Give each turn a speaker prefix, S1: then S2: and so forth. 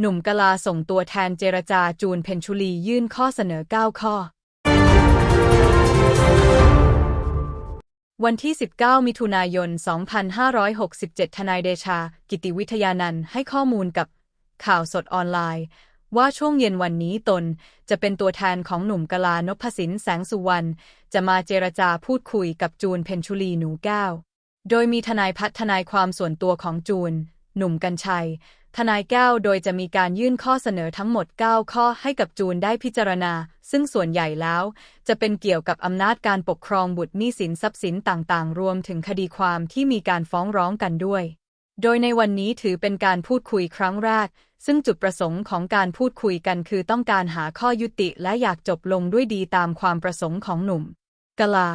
S1: หนุ่มกลาส่งตัวแทนเจรจาจูนเพนชุลียื่นข้อเสนอ 9 ข้อ วันที่ 19 มิถุนายน 2567 ทนายเดชา กิติวิทยานันท์ให้ข้อมูลกับข่าวสดออนไลน์ ว่าช่วงเย็นวันนี้ตนจะเป็นตัวแทนของหนุ่มกลานพสินแสงสุวรรณจะมาเจรจาพูดคุยกับจูนเพนชุลีหนูแก้ว โดยมีทนายพัฒทนายความส่วนตัวของจูน หนุ่มกัญชัย ทนายแก้วโดยจะมีการยื่นข้อเสนอทั้งหมด 9 ข้อให้กับจูนได้พิจารณา ซึ่งส่วนใหญ่แล้ว จะเป็นเกี่ยวกับอำนาจการปกครองบุตรหนี้สินทรัพย์สินต่างๆ รวมถึงคดีความที่มีการฟ้องร้องกันด้วย โดยในวันนี้ถือเป็นการพูดคุยครั้งแรก ซึ่งจุดประสงค์ของการพูดคุยกันคือต้องการหาข้อยุติและอยากจบลงด้วยดีตามความประสงค์ของหนุ่มกลา